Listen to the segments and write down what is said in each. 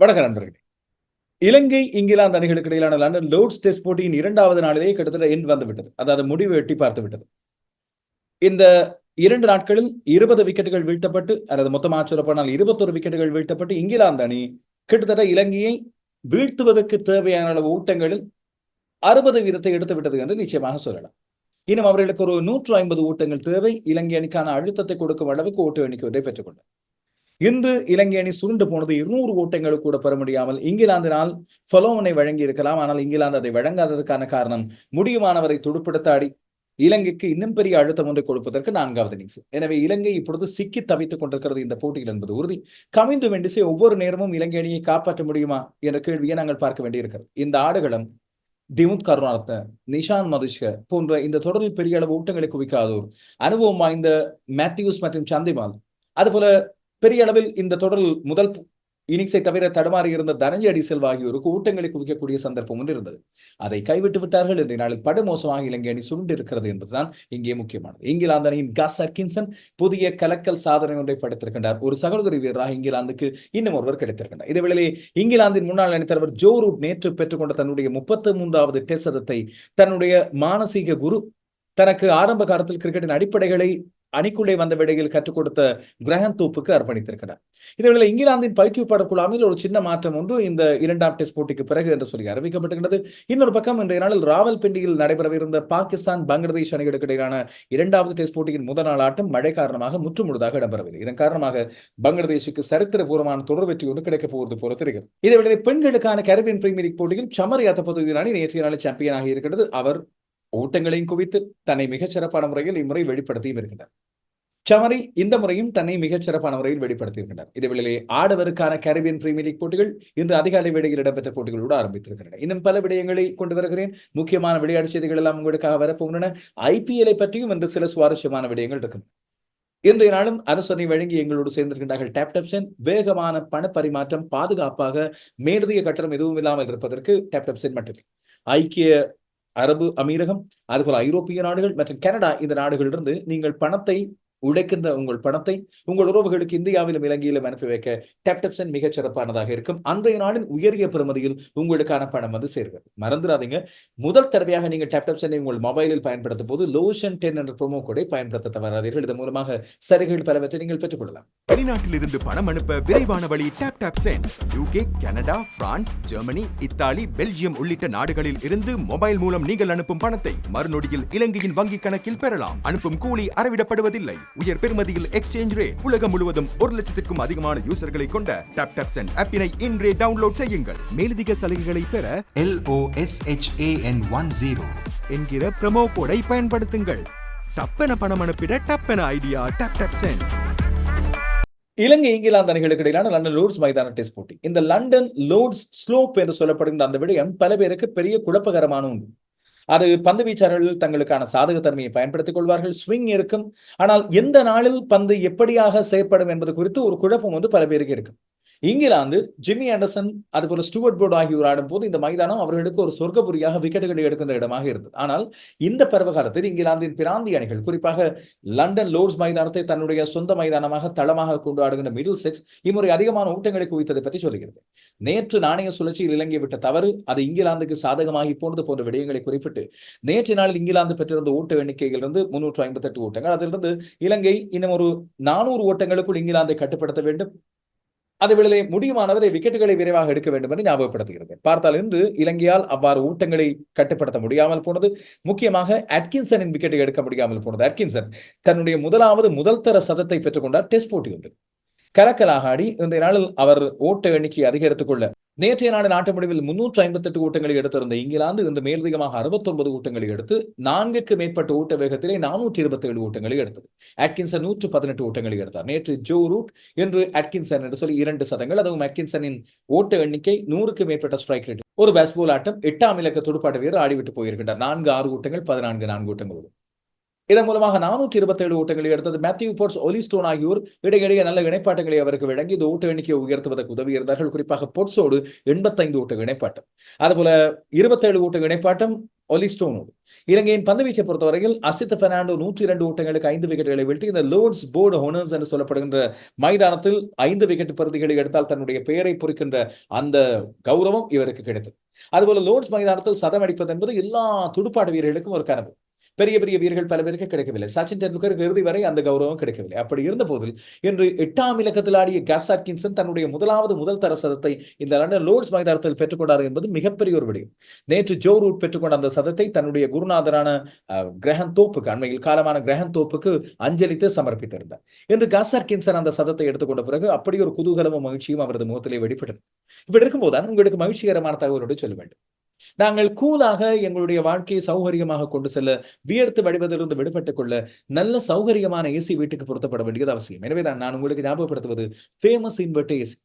வணக்கம் நண்பர்களே. இலங்கை இங்கிலாந்து அணிகளுக்கு இடையிலான லண்டன் லோர்ட்ஸ் டெஸ்ட் போட்டியின் இரண்டாவது நாளிலேயே கிட்டத்தட்ட எண் வந்து விட்டது அதாவது முடிவு எட்டி பார்த்து விட்டது இந்த இரண்டு நாட்களில் இருபது விக்கெட்டுகள் வீழ்த்தப்பட்டு அல்லது மொத்தமாக சொல்லப்போனால் இருபத்தொரு விக்கெட்டுகள் வீழ்த்தப்பட்டு இங்கிலாந்து அணி கிட்டத்தட்ட இலங்கையை வீழ்த்துவதற்கு தேவையான அளவு ஊட்டங்களில் அறுபது வீதத்தை எடுத்து விட்டது என்று நிச்சயமாக சொல்லலாம். இன்னும் அவர்களுக்கு ஒரு நூற்று ஐம்பது ஊட்டங்கள் தேவை. இலங்கை அணிக்கான அழுத்தத்தை கொடுக்கும் அளவுக்கு ஓட்டு எண்ணிக்கை ஒன்றை பெற்றுக்கொண்டார். இன்று இலங்கை அணி சுருண்டு போனது இருநூறு ஓட்டங்கள் கூட பெற முடியாமல் இங்கிலாந்தினால் ஃபலோவனை வழங்கி இருக்கலாம் ஆனால் இங்கிலாந்து அதை வழங்காததற்கான காரணம் முடியுமானவரை துடுப்படுத்த ஆடி இலங்கைக்கு இன்னும் பெரிய அழுத்தம் ஒன்றை கொடுப்பதற்கு நான்காவது இன்னிங்ஸ் எனவே இலங்கை இப்பொழுது சிக்கி தவித்துக் கொண்டிருக்கிறது இந்த போட்டியில் என்பது உறுதி. கமிந்து வெண்டிசை ஒவ்வொரு நேரமும் இலங்கை அணியை காப்பாற்ற முடியுமா என்ற கேள்வியை நாங்கள் பார்க்க வேண்டியிருக்கிறது. இந்த ஆடுகளும் திமுத் கருணாரத்ன நிஷாந்த் மதுஷ்க போன்ற இந்த தொடரில் பெரிய அளவு ஊட்டங்களை குவிக்காதோர் அனுபவம் வாய்ந்த மேத்யூஸ் மற்றும் சந்திமால் அதுபோல பெரிய அளவில் இந்த தொடரில் முதல் இன்னிங்ஸை தவிர தடுமாறி இருந்த தனஞ்சடி செல்வா ஆகியோருக்கு ஊட்டங்களை குவிக்கக்கூடிய சந்தர்ப்பம் ஒன்று இருந்தது. அதை கைவிட்டு விட்டார்கள். இந்த நாளில் படுமோசமாக இலங்கை அணி சுருண்டு இருக்கிறது என்பதுதான் இங்கே முக்கியமானது. இங்கிலாந்து அணியின் கஸ் அர்கின்சன் புதிய கலக்கல் சாதனை ஒன்றை படைத்திருக்கின்றார். ஒரு சகோதரி வீரராக இங்கிலாந்துக்கு இன்னும் ஒருவர் கிடைத்திருக்கின்றார். இதேவேளை இங்கிலாந்தின் முன்னாள் அணித்தலைவர் ஜோ ரூட் நேற்று பெற்றுக்கொண்ட தன்னுடைய முப்பத்தி மூன்றாவது டெஸ்ட் சதத்தை தன்னுடைய மானசீக குரு தனக்கு ஆரம்ப காலத்தில் கிரிக்கெட்டின் அடிப்படைகளை அணிக்குள்ளே வந்த விடையில் கற்றுக் கொடுத்த கிரஹன் தூப்புக்கு அர்ப்பணித்திருக்கிறார். இதேவேளை இங்கிலாந்தின் பயிற்றுவிப்பாளர் குழாமில் ஒரு சின்ன மாற்றம் ஒன்று இந்த இரண்டாம் டெஸ்ட் போட்டிக்கு பிறகு என்று சொல்லி அறிவிக்கப்பட்டிருக்கிறது. இன்னொரு பக்கம் இன்றைய நாளில் ராவல்பிண்டியில் நடைபெறவிருந்த பாகிஸ்தான் பங்களாதேஷ் அணிகளுக்கு இடையிலான இரண்டாவது டெஸ்ட் போட்டியின் முதல் நாள் ஆட்டம் மழை காரணமாக முற்றுமுழுதாக இடம்பெறவில்லை. இதன் காரணமாக பங்களாதேஷுக்கு சரித்திரபூர்வமான தொடர் வெற்றி ஒன்று கிடைக்கப் போவது போல தெரிகிறது. இதேவேளை பெண்களுக்கான கரீபியன் பிரீமியர் லீக் போட்டியில் சமர் யாத்தப்பது அணி நேற்றைய நாளில் சாம்பியனாக இருக்கிறது அவர் ஓட்டங்களையும் குவித்து தன்னை மிகச் சிறப்பான முறையில் இம்முறை வெளிப்படுத்தியும் இருக்கின்றார். சமரி இந்த முறையும் தன்னை மிகச் சிறப்பான முறையில் வெளிப்படுத்தியிருக்கின்றார் இதேவேளையிலே ஆடவருக்கான கரீபியன் பிரீமியர் லீக் போட்டிகள் இன்று அதிகாலை வேளையில் இடம்பெற்ற போட்டிகளோடு ஆரம்பித்திருக்கின்றன. இன்னும் பல விடயங்களை கொண்டு வருகிறேன். முக்கியமான விளையாட்டு செய்திகள் எல்லாம் உங்களுக்காக வரப்போகின்றன. ஐபிஎல்லை பற்றியும் இன்று சில சுவாரஸ்யமான விடயங்கள் இருக்கும். இன்றைய நாளும் அரசனை வழங்கி எங்களோடு சேர்ந்திருக்கின்றார்கள் டேப் டப்சன் வேகமான பண பரிமாற்றம் பாதுகாப்பாக மேலதிக கட்டணம் எதுவும் இல்லாமல் இருப்பதற்கு டேப் டப்சன் மட்டுமே. ஐக்கிய அரபு அமீரகம் அதுபோல ஐரோப்பிய நாடுகள் மற்றும் கனடா இந்த நாடுகளிலிருந்து நீங்கள் பணத்தை உழைக்கின்ற உங்கள் பணத்தை உங்கள் உறவுகளுக்கு இந்தியாவிலும் இலங்கையிலும் அனுப்பி வைக்க டெப்டப்சன் மிகச் சிறப்பானதாக இருக்கும். அன்றைய நாளின் உயரிய பெறுமதியில் உங்களுக்கான பணம் வந்து சேர்கிறது. மறந்துடாதீங்க. முதல் தடவையாக நீங்க டெப்டப்சனை உங்கள் மொபைலில் பயன்படுத்தும் போது லோஷன் டென் என்ற ப்ரோமோ கோடை பயன்படுத்த தவறாதீர்கள். இதன் மூலமாக சரிகள் பலவற்றை நீங்கள் பெற்றுக்கொள்ளலாம் வெளிநாட்டிலிருந்து பணம் அனுப்ப விரைவான வழி tap tap UK Canada France Germany Italy Belgium உள்ளிட்ட நாடுகளில் இருந்து மொபைல் மூலம் நீங்கள் அனுப்பும் பணத்தை மறுநொடியில் இலங்கையின் வங்கி கணக்கில் பெறலாம். அனுப்பும் கூலி அறவிடப்படுவதில்லை. உயர் பெறுமதியில் எக்ஸ்சேஞ்ச் ரேட் உலகம் முழுவதும் ஒரு லட்சத்திற்கும் அதிகமான யூசர்களை கொண்ட டாப் டாப் சென்ட் ஆப்பினை இன்றே டவுன்லோட் செய்யுங்கள். மேலதிக சலுகைகளை பெற L O S H A N 1 0. என்கிற ப்ரமோ கோடை பயன்படுத்துங்கள். டப்பென பணம் அனுப்பிட டப்பென idea tap tap send Ilangai England அணிகளுக்கு இடையிலான லண்டன் லோர்ட்ஸ் மைதான டெஸ்ட் போட்டி. இந்த லண்டன் லோர்ட்ஸ் ஸ்லோப் என்று சொல்லப்படுகின்ற அந்த விடயம் பல பேருக்கு பெரிய குழப்பகரமான ஒன்று. அது பந்து வீச்சாளர்கள் தங்களுக்கான சாதக தன்மையை பயன்படுத்திக் கொள்வார்கள் ஸ்விங் இருக்கும். ஆனால் எந்த நாளில் பந்து எப்படியாக செயற்படும் என்பது குறித்து ஒரு குழப்பம் வந்து பல பேருக்கு இருக்கும் இங்கிலாந்து ஜிம்மி ஆண்டர்சன் அதுபோல ஸ்டூவர்ட் போர்டு ஆகியோர் ஆடும்போது இந்த மைதானம் அவர்களுக்கு ஒரு சொர்க்கபுரியாக விக்கெட்டுகளை எடுக்கின்ற இடமாக இருந்தது. ஆனால் இந்த பருவகாலத்தில் இங்கிலாந்தின் பிராந்திய அணிகள் குறிப்பாக லண்டன் லோர்ட்ஸ் மைதானத்தை தன்னுடைய சொந்த மைதானமாக தளமாக கொண்டு ஆடுகின்ற மிடில் செக்ஸ் இம்முறை அதிகமான ஊட்டங்களை குவித்ததை பற்றி சொல்கிறது நேற்று நாணய சுழற்சியில் இலங்கை விட்ட தவறு அது இங்கிலாந்துக்கு சாதகமாகி போனது போன்ற விடயங்களை குறிப்பிட்டு நேற்று நாளில் இங்கிலாந்து பெற்றிருந்த ஓட்ட எண்ணிக்கையிலிருந்து முன்னூற்று ஐம்பத்தெட்டு ஓட்டங்கள் அதிலிருந்து இலங்கை இன்னும் ஒரு நானூறு ஓட்டங்களுக்குள் இங்கிலாந்தை கட்டுப்படுத்த வேண்டும். அதே வேளையிலே முடியுமானவரை விக்கெட்டுகளை விரைவாக எடுக்க வேண்டும் என்று ஞாபகப்படுத்துகிறது. பார்த்தால் இன்று இலங்கையால் அவ்வாறு ஊட்டங்களை கட்டுப்படுத்த முடியாமல் போனது முக்கியமாக அட்கின்சனின் விக்கெட்டை எடுக்க முடியாமல் போனது. அட்கின்சன் தன்னுடைய முதலாவது முதல் தர சதத்தை பெற்றுக்கொண்டார் டெஸ்ட் போட்டி ஒன்று கலக்கலாக ஆடி இந்த நாளில் அவர் ஓட்ட எண்ணிக்கை அதிகரித்துக் கொள்ள நேற்றைய நாடு நாட்டு முடிவில் முன்னூற்று ஐம்பத்தெட்டு எட்டு எடுத்திருந்த இங்கிலாந்து இன்று மேலதிகமாக அறுபத்தொன்பது கூட்டங்களை எடுத்து நான்குக்கு மேற்பட்ட ஓட்ட வேகத்திலே நானூற்றி இருபத்தி ஏழு ஓட்டங்களை எடுத்தது. அட்கின்சன் நூற்று பதினெட்டு ஓட்டங்களை எடுத்தார். நேற்று ஜோ ரூட் என்று அட்கின்சன் என்று சொல்லி இரண்டு சதங்கள் அதுவும் அட்கின்சனின் ஓட்ட எண்ணிக்கை நூறுக்கு மேற்பட்ட ஸ்ட்ரைக் ரேட் ஒரு பேஸ்பால் ஆட்டம் எட்டாம் இலக்க துடுப்பாட்ட வீரர் ஆடிவிட்டு போயிருக்கின்றார். நான்கு ஆறு கூட்டங்கள் பதினான்கு நான்கு ஊட்டங்களோடு இதன் மூலமாக நானூற்றி இருபத்தேழு ஓட்டங்களை எடுத்தது மேத்யூ போர்ட்ஸ் ஒலிஸ்டோன் ஆகியோர் இடையிடையே நல்ல இணைப்பாட்டங்களை அவருக்கு வழங்கி இந்த ஓட்ட எண்ணிக்கையை உயர்த்துவதற்கு உதவி இருந்தார்கள் குறிப்பாக போர்ட்ஸோடு எண்பத்தைந்து ஓட்ட இணைப்பாட்டம். அதுபோல இருபத்தேழு ஓட்ட இணைப்பாட்டம் ஒலிஸ்டோனோடு இலங்கையின் பந்துவீச்சை பொறுத்தவரையில் அசித் பெர்னாண்டோ நூற்றி இரண்டு ஓட்டங்களுக்கு ஐந்து விக்கெட்டுகளை வீழ்த்தி இந்த லோர்ட்ஸ் போர்டு ஹோனர்ஸ் என்று சொல்லப்படுகின்ற மைதானத்தில் ஐந்து விக்கெட் பருதிகளை எடுத்தால் தன்னுடைய பெயரை பொறிக்கின்ற அந்த கௌரவம் இவருக்கு கிடைத்தது. அதுபோல லோர்ட்ஸ் மைதானத்தில் சதம் அடிப்பது என்பது எல்லா துடுப்பாட்ட வீரர்களுக்கும் ஒரு கனவு. பெரிய பெரிய வீரர்கள் பல பேருக்கு கிடைக்கவில்லை. சச்சின் டெண்டுல்கருக்கு இறுதி வரை அந்த கௌரவம் கிடைக்கவில்லை. அப்படி இருந்த போதில் இன்று எட்டாம் இலக்கத்தில் ஆடிய கேஸ் அட்கின்சன் தன்னுடைய முதலாவது முதல் தர சதத்தை இந்த லண்டன் லோர்ட்ஸ் மைதானத்தில் பெற்றுக்கொண்டார் என்பது மிகப்பெரிய ஒரு விடயம். நேற்று ஜோ ரூட் பெற்றுக்கொண்ட அந்த சதத்தை தன்னுடைய குருநாதரான கிரகன் தோப்புக்கு அண்மையில் காலமான கிரகன் தோப்புக்கு அஞ்சலித்து சமர்ப்பித்திருந்தார். இன்று காஸ் அட்கின்சன் அந்த சதத்தை எடுத்துக்கொண்ட பிறகு அப்படி ஒரு குதூகலமும் மகிழ்ச்சியும் அவரது முகத்திலே வெளிப்பட்டது. இப்படி இருக்கும்போது உங்களுக்கு மகிழ்ச்சிகரமான தகவலோடு சொல்ல வேண்டும். நாங்கள் கூலாக எங்களுடைய வாழ்க்கையை சௌகரியமாக கொண்டு செல்ல வியர்த்து வடிவதிலிருந்து விடுபட்டுக் கொள்ள நல்ல சௌகரியமான ஏசி வீட்டுக்கு பொருத்தப்பட வேண்டியது அவசியம். எனவே தான் நான் உங்களுக்கு ஞாபகப்படுத்துவது ஃபேமஸ் இன்வெர்ட் ஏசி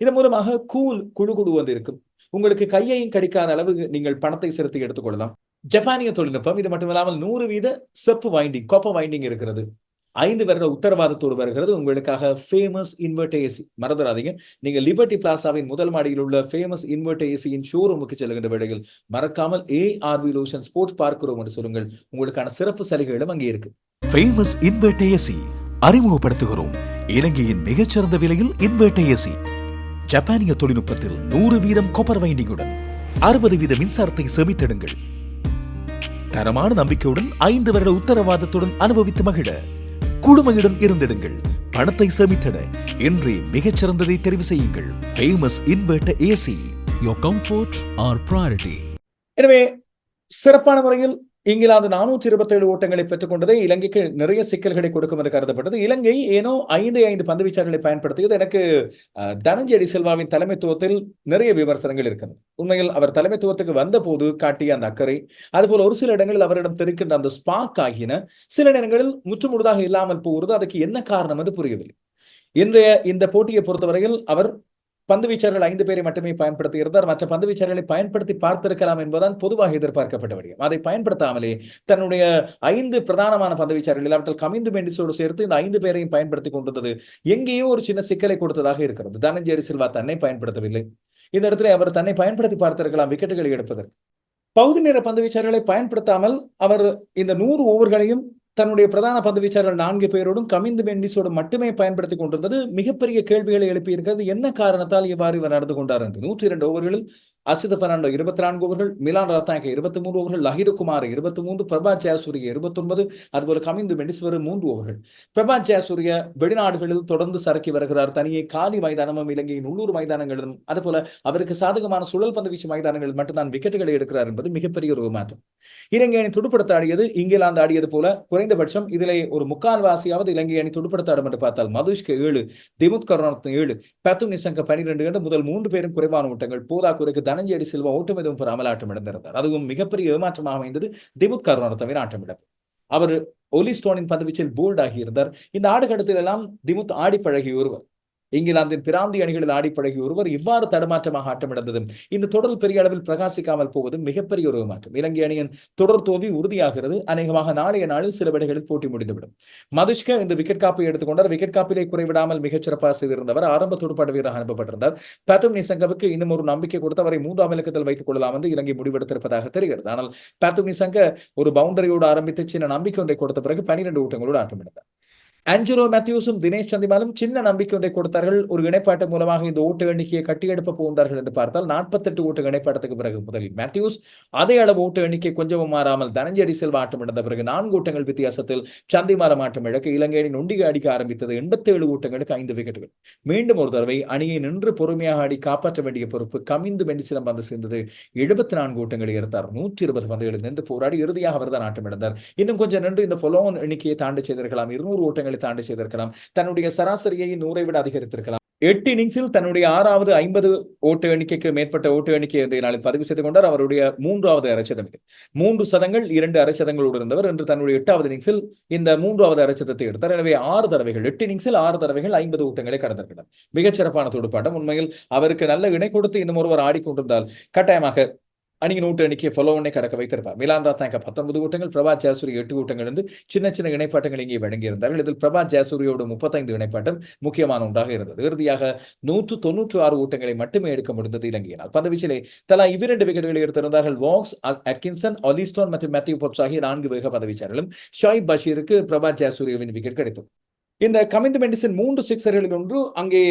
இதன் மூலமாக கூல் குழு குழு வந்து இருக்கும். உங்களுக்கு கையையும் கடிக்காத அளவு நீங்கள் பணத்தை செலுத்தி எடுத்துக்கொள்ளலாம் ஜப்பானிய தொழில்நுட்பம் இது மட்டுமில்லாமல் நூறு வீத செப்பு வைண்டிங் கோப்ப வைண்டிங் இருக்கிறது. ஐந்து வருட உத்தரவாதத்தோடு வருகிறது. உங்களுக்காக ஃபேமஸ் இன்வெர்ட் ஏசி மறந்துடாதீங்க. நீங்க லிபர்டி பிளாசாவின் முதல் மாடியில் உள்ள ஃபேமஸ் இன்வெர்ட் ஏசியின் ஷோரூமுக்கு செல்கின்ற வேளையில் மறக்காமல் ஏஆர்வி லோஷன் ஸ்போர்ட்ஸ் பார்க்கிறோம் என்று சொல்லுங்கள். உங்களுக்கான சிறப்பு சலுகைகளும் அங்கே இருக்கு. ஃபேமஸ் இன்வெர்ட் ஏசி அறிமுகப்படுத்துகிறோம். இலங்கையின் மிகச்சிறந்த விலையில் இன்வெர்ட் ஏசி ஜப்பானிய தொழில்நுட்பத்தில் நூறு வீதம் கொப்பர் வைண்டிங்குடன் அறுபது வீத மின்சாரத்தை சேமித்திடுங்கள். தரமான நம்பிக்கையுடன் ஐந்து வருட உத்தரவாதத்துடன் அனுபவித்து மகிழ. குழுமையுடன் இருந்திடுங்கள். பணத்தை சேமித்திட இன்றே மிகச்சிறந்ததை தெரிவு செய்யுங்கள். Famous invert AC Your comfort, our priority. எனவே சிறப்பான முறையில் இங்கிலாந்து நானூற்றி இருபத்தேழு ஓட்டங்களை பெற்றுக்கொண்டதே இலங்கைக்கு நிறைய சிக்கல்களை கொடுக்கும் என்று கருதப்பட்டது. இலங்கை ஏனோ ஐந்து ஐந்து பந்து வீச்சார்களை பயன்படுத்தியது. எனக்கு அஹ், தனஞ்செடி செல்வாவின் தலைமைத்துவத்தில் நிறைய விமர்சனங்கள் இருக்கிறது உண்மையில் அவர் தலைமைத்துவத்துக்கு வந்த போது காட்டிய அந்த அக்கறை அதுபோல் ஒரு சில இடங்களில் அவரிடம் தெரிக்கின்ற அந்த ஸ்பாக் ஆகியன சில நேரங்களில் முற்றுமுழுதாக இல்லாமல் போகிறது. அதுக்கு என்ன காரணம் என்று புரியவில்லை. இன்றைய இந்த போட்டியை பொறுத்தவரையில் அவர் பந்து வீச்சர்கள் ஐந்து பேரை மட்டுமே பயன்படுத்தி இருந்தார் மற்ற பந்து வீச்சர்களை பயன்படுத்தி பார்த்திருக்கலாம் என்பதுதான் பொதுவாக எதிர்பார்க்கப்பட்ட விடயம். அதை பயன்படுத்தாமலே தன்னுடைய ஐந்து பிரதானமான பந்து வீச்சர்கள் இல்லாவிட்டால் கமிந்து மெண்டிஸோடு சேர்த்து இந்த ஐந்து பேரையும் பயன்படுத்தி கொண்டிருந்தது எங்கேயோ ஒரு சின்ன சிக்கலை கொடுத்ததாக இருக்கிறது. தனஞ்சேரி சில்வா தன்னை பயன்படுத்தவில்லை. இந்த இடத்துல அவர் தன்னை பயன்படுத்தி பார்த்திருக்கலாம் விக்கெட்டுகளை எடுப்பதற்கு. பகுதி நேர பந்து வீச்சர்களை பயன்படுத்தாமல் அவர் இந்த நூறு ஓவர்களையும் தன்னுடைய பிரதான பந்து நான்கு பேரோடும் கமிந்து மெண்டிஸோடும் மட்டுமே பயன்படுத்தி கொண்டிருந்தது. மிகப்பெரிய கேள்விகளை எழுப்பியிருக்கிறது. என்ன காரணத்தால் இவ்வாறு இவர் நடந்து கொண்டார் என்று? நூற்றி இரண்டு ஓவர்களில் அசித பெர்னாண்டோ இருபத்தி நான்கு ஓவர்கள் மிலான் ரத்தாங்க இருபத்தி மூன்று ஓவர்கள் லஹிருகுமார் இருபத்தி மூன்று பிரபா ஜெயசூரிய இருபத்தி ஒன்பது அதுபோல கமிந்து மெண்டிஸ் மூன்று ஓவர்கள். பிரபா ஜெயசூரிய வெளிநாடுகளில் தொடர்ந்து சரக்கி வருகிறார். தனியே காலி மைதானமும் இலங்கையின் உள்ளூர் மைதானங்களிலும் அதுபோல அவருக்கு சாதகமான சுழல் பந்து வீச்சு மைதானங்களில் மட்டும்தான் விக்கெட்டுகளை எடுக்கிறார் என்பது மிகப்பெரிய ஒரு மாற்றம். இலங்கை அணி துடுப்படுத்த ஆடியது இங்கிலாந்து ஆடியது போல குறைந்தபட்சம் இதிலே ஒரு முக்கால்வாசியாவது இலங்கை அணி துடுப்படுத்த ஆடும் என்று பார்த்தால் மதுஷ்க ஏழு திமுத் கருணாரத்ன ஏழு பத்து நிசங்க பனிரெண்டு என்று முதல் மூன்று பேரும் குறைவான ஓட்டங்கள். போதாக்குறைக்கு தனஞ்சேடி செல்வா ஓட்டம் எதுவும் பெறாமல் ஆட்டம் இழந்திருந்தார். அதுவும் மிகப்பெரிய ஏமாற்றமாக அமைந்தது திமுத் கருணாரத்னவின் ஆட்டம் இழப்பு. அவர் ஒலி ஸ்டோனின் பந்துவீச்சில் போல்ட் ஆகியிருந்தார் இந்த ஆடுகடத்தில் எல்லாம் திமுத் ஆடி பழகி ஒருவர். இங்கிலாந்தின் பிராந்திய அணிகளில் ஆடி ஒருவர் இவ்வாறு தடுமாற்றமாக ஆட்டமிழந்ததும் இந்த தொடர் பெரிய அளவில் பிரகாசிக்காமல் போவது மிகப்பெரிய ஒரு மாற்றம் இலங்கை அணியின் தொடர் தோல்வி உறுதியாகிறது. அநேகமாக நாளைய நாளில் சில வேளைகளில் போட்டி முடிந்துவிடும். மதுஷ்க இந்த விக்கெட் காப்பை எடுத்துக்கொண்டார் விக்கெட் காப்பிலே குறைவிடாமல் மிகச்சிறப்பாக செய்திருந்தவர். ஆரம்ப துடுப்பாட்ட வீரராக அனுப்பப்பட்டிருந்தார். பேத்தும் நிசங்கவுக்கு இன்னும் ஒரு நம்பிக்கை கொடுத்து அவரை மூன்றாம் இலக்கத்தில் வைத்துக் கொள்ளலாம் என்று இலங்கை முடிவெடுத்திருப்பதாக தெரிகிறது. ஆனால் பேத்தும் நிசங்க ஒரு பவுண்டரியோடு ஆரம்பித்து சின்ன நம்பிக்கை ஒன்றை கொடுத்த பிறகு பனிரெண்டு ஊட்டங்களோடு ஆட்டமிழந்தார். ஆஞ்சலோ மேத்யூஸும் தினேஷ் சந்திமாலும் சின்ன நம்பிக்கை ஒன்றை கொடுத்தார்கள். ஒரு இணைப்பாட்டு மூலமாக இந்த ஓட்டு எண்ணிக்கையை கட்டியெடுப்ப போகின்றார்கள் என்று பார்த்தால் நாற்பத்தெட்டு ஓட்டு இணைப்பாட்டத்துக்கு பிறகு முதலில் மேத்யூஸ் அதே அளவு ஓட்டு எண்ணிக்கை கொஞ்சமும் மாறாமல் தனஞ்சடி செல்வா ஆட்டம் இழந்த பிறகு நான்கு ஓட்டங்கள் வித்தியாசத்தில் சந்திமாலம் ஆட்டம் இழக்க இலங்கை ஒண்டிகை அடிக்க ஆரம்பித்தது. எண்பத்தேழு ஓட்டங்களுக்கு ஐந்து விக்கெட்டுகள். மீண்டும் ஒரு தடவை அணியை நின்று பொறுமையாக ஆடி காப்பாற்ற வேண்டிய பொறுப்பு கமிந்து வெண்டிசிலம் வந்து சேர்ந்தது. எழுபத்தி நான்கு ஓட்டங்களை எடுத்தார். நூற்றி இருபது பந்துகளில் நின்று போராடி இறுதியாக அவர்தான் ஆட்டம் இழந்தார். இன்னும் கொஞ்சம் நின்று இந்த ஃபாலோன் எண்ணிக்கையை தாண்டி செய்திருக்கலாம் இருநூறு ஓட்டங்கள் ரன்களை தாண்டி செய்திருக்கலாம். தன்னுடைய சராசரியை நூறை விட அதிகரித்திருக்கலாம். எட்டு இன்னிங்ஸில் தன்னுடைய ஆறாவது ஐம்பது ஓட்டு எண்ணிக்கைக்கு மேற்பட்ட ஓட்டு எண்ணிக்கை இன்றைய நாளில் பதிவு செய்து கொண்டார்? அவருடைய மூன்றாவது அரைச்சதம் இது. மூன்று சதங்கள் இரண்டு அரைச்சதங்களோடு இருந்தவர் என்று தன்னுடைய எட்டாவது இன்னிங்ஸில் இந்த மூன்றாவது அரைச்சதத்தை எடுத்தார். எனவே ஆறு தடவைகள் எட்டு இன்னிங்ஸில் ஆறு தடவைகள் ஐம்பது ஓட்டங்களை கடந்திருக்கிறார். மிகச்சிறப்பான துடுப்பாட்டம். உண்மையில் அவருக்கு நல்ல இணை கொடுத்து இன்னும் ஒருவர் ஆடிக்கொண்டிருந்தால் கட்டாயமாக அணியின் நூற்று எண்ணிக்கையை ஃபாலோ கடக்க வைத்திருப்பார். மிலான் ராத்தாங்க பத்தொன்பது கூட்டங்கள் பிரபாத் ஜாசூரி எட்டு கூட்டங்கள் இருந்து சின்ன சின்ன இணைப்பாட்டங்கள் இங்கே வழங்கியிருந்தார்கள். இதில் பிரபாத் ஜாசூரியோட முப்பத்தைந்து இணைப்பாட்டம் முக்கியமான ஒன்றாக இருந்தது. இறுதியாக நூற்று தொன்னூற்று ஆறு ஊட்டங்களை மட்டுமே எடுக்க முடிந்தது இலங்கையினால் பந்துவீச்சிலே தலா இவ்விரண்டு விக்கெட்டுகளை எடுத்திருந்தார்கள். வாக்ஸ் அட்கின்சன் அலிஸ்டோன் மற்றும் மேத்யூ பொப்ஸ் ஆகிய நான்கு வேக பதவிச்சாரர்களும் ஷாயிப் பஷீருக்கு பிரபாத் ஜாசூரியவின் விக்கெட் கிடைத்தது. இந்த கமிந்து மெண்டிசன் மூன்று சிக்ஸர்களில் ஒன்று அங்கே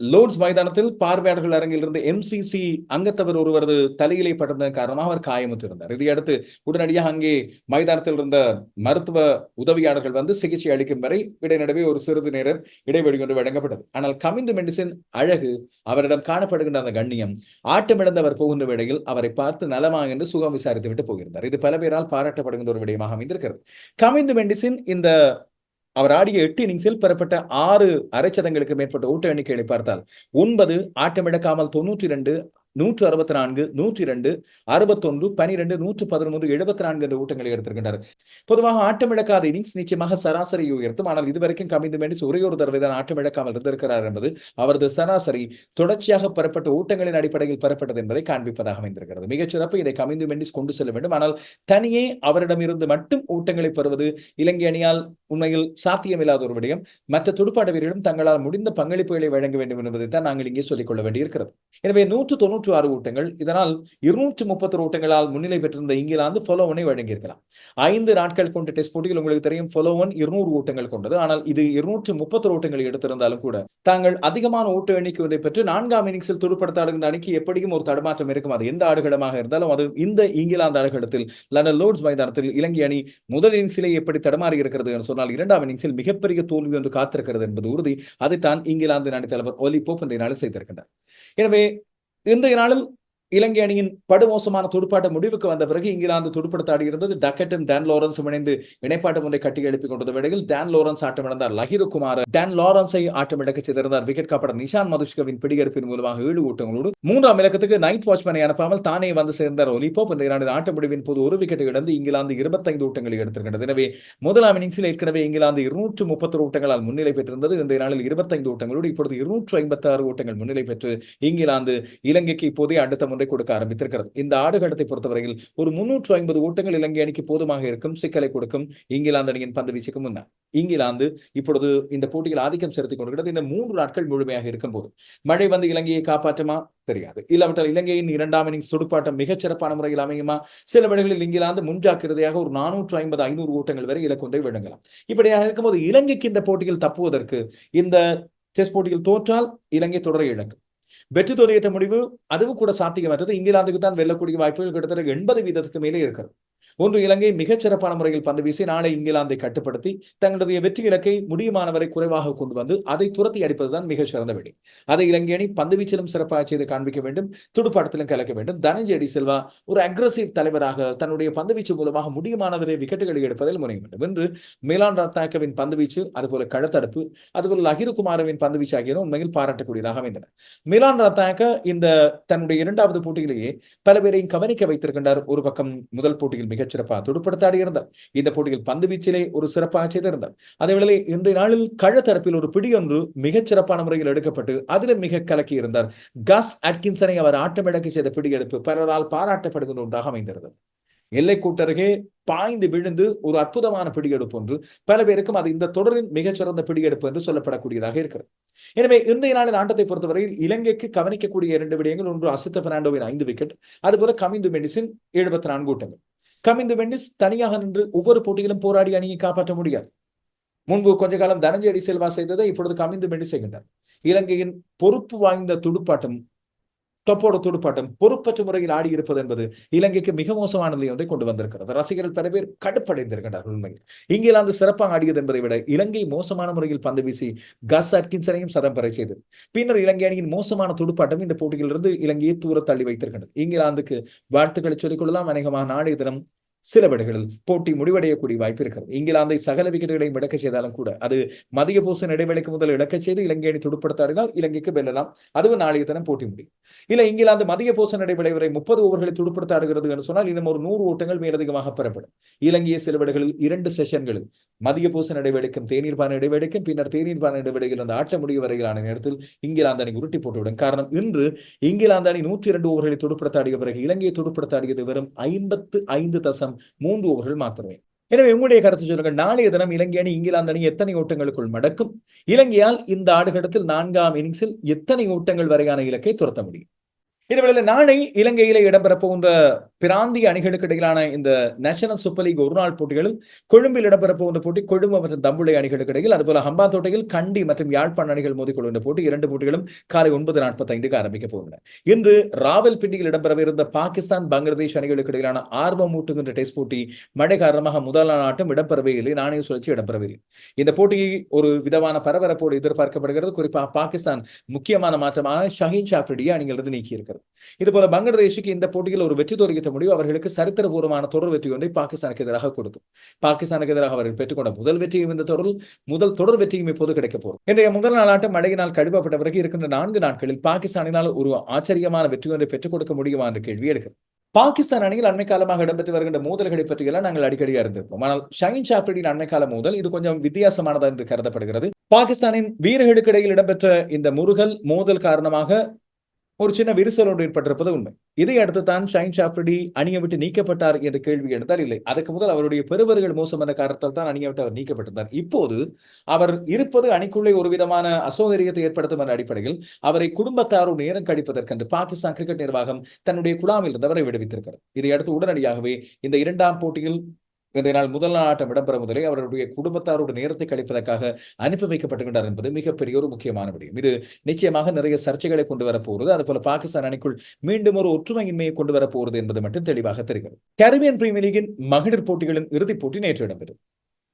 லோர்ட்ஸ் மைதானத்தில் பார்வையாளர்கள் அரங்கில் இருந்து எம்சிசி அங்கத்தவர் ஒருவரது தலையிலே பட்டதன் காரணமாக அவர் காயமுற்றிருந்தார். இதையடுத்து உடனடியாக அங்கே மைதானத்தில் இருந்த மருத்துவ உதவியாளர்கள் வந்து சிகிச்சை அளிக்கும் வரை இடைநடுவே ஒரு சிறிது நேரம் இடைவெளி ஒன்று வழங்கப்பட்டது. ஆனால் கமிந்து மெண்டிசின் அழகு அவரிடம் காணப்படுகின்ற அந்த கண்ணியம் ஆட்டமிழந்தவர் போகின்ற வேளையில் அவரை பார்த்து நலமா என்று சுகம் விசாரித்து விட்டு போகிருந்தார் இது பல பேரால் பாராட்டப்படுகின்ற ஒரு விடயமாக அமைந்திருக்கிறது. கமிந்து மெண்டிசின் இந்த அவர் ஆடிய எட்டு இன்னிங்ஸில் பெறப்பட்ட ஆறு அரைச்சதங்களுக்கு மேற்பட்ட ஓட்ட எண்ணிக்கைகளை பார்த்தால் ஒன்பது ஆட்டமிழக்காமல் தொன்னூற்றி இரண்டு நூற்று அறுபத்தி நான்கு நூற்றி இரண்டு அறுபத்தொன்று பனிரெண்டு நூற்று பதினொன்று எழுபத்தி நான்கு என்ற ஊட்டங்களை எடுத்திருக்கின்றார். பொதுவாக ஆட்டமிழக்காத இன்னிங்ஸ் நிச்சயமாக சராசரியை உயர்த்தும். ஆனால் இதுவரைக்கும் கமிந்து மெண்டிஸ் ஒரே ஒரு தடவை தான் ஆட்டமிழக்காமல் இருந்திருக்கிறார் என்பது அவரது சராசரி தொடர்ச்சியாக பெறப்பட்ட ஊட்டங்களின் அடிப்படையில் பெறப்பட்டது என்பதை காண்பிப்பதாக அமைந்திருக்கிறது. மிகச்சிறப்பு இதை கமிந்து மெண்டிஸ் கொண்டு செல்ல வேண்டும். ஆனால் தனியே அவரிடமிருந்து மட்டும் ஊட்டங்களை பெறுவது இலங்கை அணியால் உண்மையில் சாத்தியமில்லாத ஒரு விடயம். மற்ற துடுப்பாட்ட வீரர்களும் தங்களால் முடிந்த பங்களிப்புகளை வழங்க வேண்டும் என்பதை தான் நாங்கள் இங்கே சொல்லிக் கொள்ள வேண்டியிருக்கிறது. எனவே நூற்று தொன்னூற்று ஆறு ஓட்டங்கள். இதனால் இருநூற்று முப்பத்தி ஓட்டங்களால் முன்னிலை பெற்றிருந்த இங்கிலாந்து ஃபாலோவனை வழங்கியிருக்கலாம். ஐந்து நாட்கள் கொண்ட டெஸ்ட் போட்டியில் உங்களுக்கு தெரியும். ஃபாலோவன் இருநூறு ஓட்டங்கள் கொண்டது. ஆனால் இது இருநூற்று முப்பத்தி ஓட்டங்கள் எடுத்திருந்தாலும் கூட தாங்கள் அதிகமான ஓட்டு எண்ணிக்கை ஒன்றை பெற்று நான்காம் இன்னிங்ஸில் துடுப்படுத்த துடுப்படுத்தாடுகின்ற அணிக்கு எப்படியும் ஒரு தடுமாற்றம் இருக்கும். அது எந்த ஆடுகளமாக இருந்தாலும் அது இந்த இங்கிலாந்து ஆடுகளத்தில் லண்டன் லோர்ட்ஸ் மைதானத்தில் இலங்கை அணி முதல் இன்னிங்ஸிலே எப்படி தடுமாறி இருக்கிறது என்று சொன்னால் இரண்டாம் இன்னிங்ஸில் மிகப்பெரிய தோல்வி ஒன்று காத்திருக்கிறது என்பது உறுதி. அதைத்தான் இங்கிலாந்து அணி தலைவர் ஒலி போப் இன்றைய நாளில் செய்திருக்கின்றார். எனவே இன்றைய நாளில் இலங்கை அணியின் படுமோசமான துடுப்பாட்ட முடிவுக்கு வந்த பிறகு இங்கிலாந்து துடுப்படுத்த இருந்தது. டக்கெட்டும் டேன் லாரன்ஸும் இணைந்து இணைப்பாட்டம் ஒன்றை கட்டி எழுப்பி கொண்டது வேளையில் டேன் லாரன்ஸ் ஆட்டமிழந்தார். லஹிரு டேன் லாரன்ஸை ஆட்டமிழக்க செய்திருந்தார். விக்கெட் காப்பாளர் நிஷான் மதுஷ்கவின் பிடியெடுப்பின் மூலமாக ஏழு ஓட்டங்களோடு மூன்றாம் இலக்கத்துக்கு நைட் வாட்ச்மேனை அனுப்பாமல் தானே வந்து சேர்ந்தார் ஒலிபோப் இந்த இரண்டு ஆட்ட முடிவின் போது ஒரு விக்கெட்டை இழந்து இங்கிலாந்து இருபத்தைந்து ஓட்டங்களை எடுத்திருக்கிறது. எனவே முதலாம் இன்னிங்ஸில் ஏற்கனவே இங்கிலாந்து இருநூற்று முப்பத்தி ஓட்டங்களால் முன்னிலை பெற்றிருந்தது. இந்த நாளில் இருபத்தைந்து ஓட்டங்களோடு இப்பொழுது இருநூற்று ஐம்பத்தாறு ஓட்டங்கள் முன்னிலை பெற்று இங்கிலாந்து இலங்கைக்கு இப்போதே அடுத்த ஒன்றை கொடுக்க ஆரம்பித்திருக்கிறது. இந்த ஆடுகளத்தை பொறுத்தவரையில் ஒரு முன்னூற்று ஐம்பது ஓட்டங்கள் இலங்கை அணிக்கு போதுமாக இருக்கும் சிக்கலை கொடுக்கும். இங்கிலாந்து அணியின் பந்து வீச்சுக்கு முன்னர். இங்கிலாந்து இப்பொழுது இந்த போட்டியில் ஆதிக்கம் செலுத்திக் கொண்டிருக்கிறது. இந்த மூன்று நாட்கள் முழுமையாக இருக்கும் போது மழை வந்து இலங்கையை காப்பாற்றுமா? தெரியாது. இல்லாவிட்டால் இலங்கையின் இரண்டாம் இன்னிங்ஸ் துடுப்பாட்டம் மிகச் சிறப்பான முறையில் அமையுமா? சில வேளைகளில் இங்கிலாந்து முன்ஜாக்கிரதையாக ஒரு நானூற்று ஐம்பது ஐநூறு ஓட்டங்கள் வரை இலக்கொன்றை விழுங்கலாம். இப்படியாக இருக்கும்போது இலங்கைக்கு இந்த போட்டியில் தப்புவதற்கு இந்த செஸ் போட்டியில் தோற்றால் இலங்கை தொடரை இழக்கும். வெற்றி தோல்வியற்ற முடிவு அதுவும் கூட சாத்தியமற்றது. இங்கிலாந்துக்கு தான் வெல்லக்கூடிய வாய்ப்புகள் கிட்டத்தட்ட எண்பது வீதத்துக்கு மேலே இருக்கிறது. ஒன்று இலங்கை மிகச் சிறப்பான முறையில் பந்து வீசி நாளை இங்கிலாந்தை கட்டுப்படுத்தி தங்களுடைய வெற்றி இலக்கை முடியுமானவரை குறைவாக கொண்டு வந்து அதை துரத்தி அடிப்பதுதான் மிகச் சிறந்த அதை இலங்கை அணி பந்து வீச்சிலும் சிறப்பாக செய்து காண்பிக்க வேண்டும் துடுப்பாட்டத்திலும் கலக்க வேண்டும். தனஞ்செடி செல்வா ஒரு அக்ரசிவ் தலைவராக தன்னுடைய பந்து வீச்சு மூலமாக முடியுமானவரை விக்கெட்டுகளை எடுப்பதில் முனைய வேண்டும். என்று மிலான் ரத்னாக்கவின் பந்து வீச்சு அதுபோல கழுத்தடுப்பு அதுபோல லஹிருகுமாரவின் பந்து வீச்சு ஆகியன உண்மையில் பாராட்டக்கூடியதாக அமைந்தன. மிலான் ரத்னாக்க இந்த தன்னுடைய இரண்டாவது போட்டியிலேயே பல பேரையும் கவனிக்க வைத்திருக்கின்றார். ஒரு பக்கம் முதல் போட்டியில் மிகச் சிறப்பாக துடுப்படுத்தாடி இருந்தார். இந்த போட்டியில் பந்து வீச்சிலே ஒரு சிறப்பாக செய்திருந்தார் அதேவேளை இன்றைய நாளில் கழத்தரப்பில் ஒரு பிடி ஒன்று மிகச் சிறப்பான முறையில் எடுக்கப்பட்டு அதில் மிக கலக்கி இருந்தார். கஸ் அட்கின்சனை அவர் ஆட்டமிழக்க செய்த பிடியெடுப்பு பலரால் பாராட்டப்படுகின்ற ஒன்றாக அமைந்திருந்தது. எல்லை கூட்டருகே பாய்ந்து விழுந்து ஒரு அற்புதமான பிடியெடுப்பு ஒன்று பல பேருக்கும் அது இந்த தொடரின் மிகச்சிறந்த பிடியெடுப்பு என்று சொல்லப்படக்கூடியதாக இருக்கிறது. எனவே இன்றைய நாளின் ஆட்டத்தை பொறுத்தவரையில் இலங்கைக்கு கவனிக்கக்கூடிய இரண்டு விடயங்கள் ஒன்று அசித்த பெர்னாண்டோவின் ஐந்து விக்கெட் அதுபோல கமிந்து மெடிசின் எழுபத்தி நான்கு ஓட்டங்கள் கமிந்து வெண்டிஸ் தனியாக நின்று ஒவ்வொரு போட்டியிலும் போராடி அணியை காப்பாற்ற முடியாது. முன்பு கொஞ்ச காலம் தனஞ்செடி செல்வா செய்ததை இப்பொழுது கமிந்து மெண்டிஸ் செய்கின்றார். இலங்கையின் பொறுப்பு வாய்ந்த துடுப்பாட்டம் தொப்போட துடுப்பாட்டம் பொறுப்பற்ற முறையில் ஆடி இருப்பது என்பது இலங்கைக்கு மிக மோசமான நிலை ஒன்றை கொண்டு வந்திருக்கிறது. ரசிகர்கள் பல பேர் கடுப்படைந்திருக்கிறார்கள் உண்மையில். இங்கிலாந்து சிறப்பாக ஆடியது என்பதை விட இலங்கை மோசமான முறையில் பந்து வீசி கஸ் அட்கின்சனையும் சதம் பெற செய்தது. பின்னர் இலங்கை அணியின் மோசமான துடுப்பாட்டம் இந்த போட்டியிலிருந்து இலங்கையை தூர தள்ளி வைத்திருக்கிறது இங்கிலாந்துக்கு வாழ்த்துக்களை சொல்லிக்கொள்ளலாம் அநேகமாக நாளைய தினம் சில வேளைகளில் போட்டி முடிவடையக்கூடிய வாய்ப்பு இருக்கிறது. இங்கிலாந்தை சகல விக்கெட்டுகளையும் இழக்க செய்தாலும் கூட அது மதிய பூசன் இடைவேளைக்கு முதல் இழக்க செய்து இலங்கை அணி துடுப்படுத்தாடினால் இலங்கைக்கு வெல்லலாம். அதுவும் நாளைய தினம் போட்டி முடியும். இல்ல இங்கிலாந்து மதிய பூசன் இடைவேளை வரை முப்பது ஓவர்களை துடுப்படுத்தாடுகிறது என்று சொன்னால் இன்னும் ஒரு நூறு ஓட்டங்கள் மேலதிகமாக பெறப்படும். இலங்கையை சில வேளைகளில் இரண்டு செஷன்களில் மதிய பூசன் இடைவேளைக்கும் தேநீர் பான இடைவேளைக்கும் பின்னர் தேநீர் பான இடைவேளையில் அந்த ஆட்ட முடிவு வரையிலான நேரத்தில் இங்கிலாந்து அணி உருட்டி போட்டுவிடும். காரணம் இன்று இங்கிலாந்து அணி நூற்றி இரண்டு ஓவர்களை துடுப்படுத்தாடிய பிறகு இலங்கையை துடுப்படுத்தாடியது வெறும் ஐம்பத்து ஐந்து தசம் மூன்று ஓவர்கள் மாத்திரமே. எனவே உங்களுடைய கருத்து சொல்லுங்கள். நாளைய தினம் இலங்கை அணி இங்கிலாந்து அணி எத்தனை ஓட்டங்களுக்குள் மடக்கும்? இலங்கையால் இந்த ஆடுகட்டத்தில் நான்காம் இன்னிங்ஸில் எத்தனை ஓட்டங்கள் வரையான இலக்கை துரத்த முடியும்? இதுவேளை நாளை இலங்கையிலே இடம்பெற போகின்ற பிராந்திய அணிகளுக்கு இடையிலான இந்த நேஷனல் சூப்பர் லீக் ஒருநாள் போட்டிகளில் கொழும்பில் இடம்பெற போகின்ற போட்டி கொழும்பு மற்றும் தம்புளை அணிகளுக்கு இடையில் அதுபோல ஹம்பாந்தோட்டையில் கண்டி மற்றும் யாழ்ப்பாண அணிகள் மோதிக்கொள்கின்ற போட்டி இரண்டு போட்டிகளும் காலை ஒன்பது நாற்பத்தி ஐந்துக்கு ஆரம்பிக்க போகின்றன. இன்று ராவல்பிண்டியில் இடம்பெறவிருந்த பாகிஸ்தான் பங்களாதேஷ் அணிகளுக்கு இடையிலான ஆர்வமூட்டுகின்ற டெஸ்ட் போட்டி மழை காரணமாக முதல் நாள் இடம்பெறவே இல்லை நாணய சுழற்சி இடம்பெறவில்லை. இந்த போட்டியை ஒரு விதமான பரபரப்போடு எதிர்பார்க்கப்படுகிறது. குறிப்பாக பாகிஸ்தான் முக்கியமான மாற்றமாக ஷஹீன் ஷாஃபிடியை அணியிலிருந்து நீக்கியிருக்கிறது. இதுபோல பங்களாதேஷுக்கு இந்த போட்டியில் ஒரு வெற்றி நிறைவேற்ற முடியும் அவர்களுக்கு சரித்திரபூர்வமான தொடர் வெற்றி ஒன்றை பாகிஸ்தானுக்கு எதிராக கொடுக்கும். பாகிஸ்தானுக்கு எதிராக அவர்கள் பெற்றுக்கொண்ட முதல் வெற்றியும் இந்த தொடரில் முதல் தொடர் வெற்றியும் இப்போது கிடைக்க போகும். இன்றைய முதல் நாள் ஆட்டம் மழையினால் கழுவப்பட்ட பிறகு இருக்கின்ற நான்கு நாட்களில் பாகிஸ்தானினால் ஒரு ஆச்சரியமான வெற்றி ஒன்றை பெற்றுக் கொடுக்க முடியுமா என்ற கேள்வி எடுக்கிறது பாகிஸ்தான் அணியில் அண்மை காலமாக இடம்பெற்று வருகின்ற மோதல்களை பற்றியெல்லாம் நாங்கள் அடிக்கடி அறிந்திருப்போம். ஆனால் ஷஹீன் ஷாஃப்ரிடியின் அண்மை கால மோதல் இது கொஞ்சம் வித்தியாசமானதா என்று கருதப்படுகிறது. பாகிஸ்தானின் வீரர்களுக்கு இடையில் இடம்பெற்ற இந்த முருகல் மோதல் காரணமாக ஒரு சின்ன விரிசல் ஒன்று ஏற்பட்டிருப்பது உண்மை. இதை அடுத்து தான் ஷைன் ஷாஃப்ரிடி அணியை விட்டு நீக்கப்பட்டார் என்ற கேள்வி எடுத்தால் இல்லை அதுக்கு முதல் அவருடைய பெருவர்கள் மோசம் என்ற காரணத்தால் தான் அணியை விட்டு அவர் நீக்கப்பட்டிருந்தார். இப்போது அவர் இருப்பது அணிக்குள்ளே ஒரு விதமான அசௌகரியத்தை ஏற்படுத்தும் என்ற அடிப்படையில் அவரை குடும்பத்தாரோடு நேரம் கழிப்பதற்கென்று பாகிஸ்தான் கிரிக்கெட் நிர்வாகம் தன்னுடைய குழாமில் இருந்தவரை விடுவித்திருக்கிறது. விடுவித்திருக்கிறார் உடனடியாகவே இந்த இரண்டாம் போட்டியில் இன்றைய நாள் முதல் ஆட்டம் இடம்பெற முதலே அவருடைய குடும்பத்தாரோடு நேரத்தை கழிப்பதற்காக அனுப்பி வைக்கப்பட்டுகின்றார் என்பது மிகப்பெரிய ஒரு முக்கியமான விடயம். இது நிச்சயமாக நிறைய சர்ச்சைகளை கொண்டு வரப்போகிறது அதுபோல பாகிஸ்தான் அணிக்குள் மீண்டும் ஒரு ஒற்றுமையின்மையை கொண்டு வரப்போகிறது என்பது மட்டும் தெளிவாக தெரிகிறது. கரிபியன் பிரீமியர் லீகின் மகளிர் போட்டிகளின் இறுதிப் போட்டி நேற்று இடம்பெறும்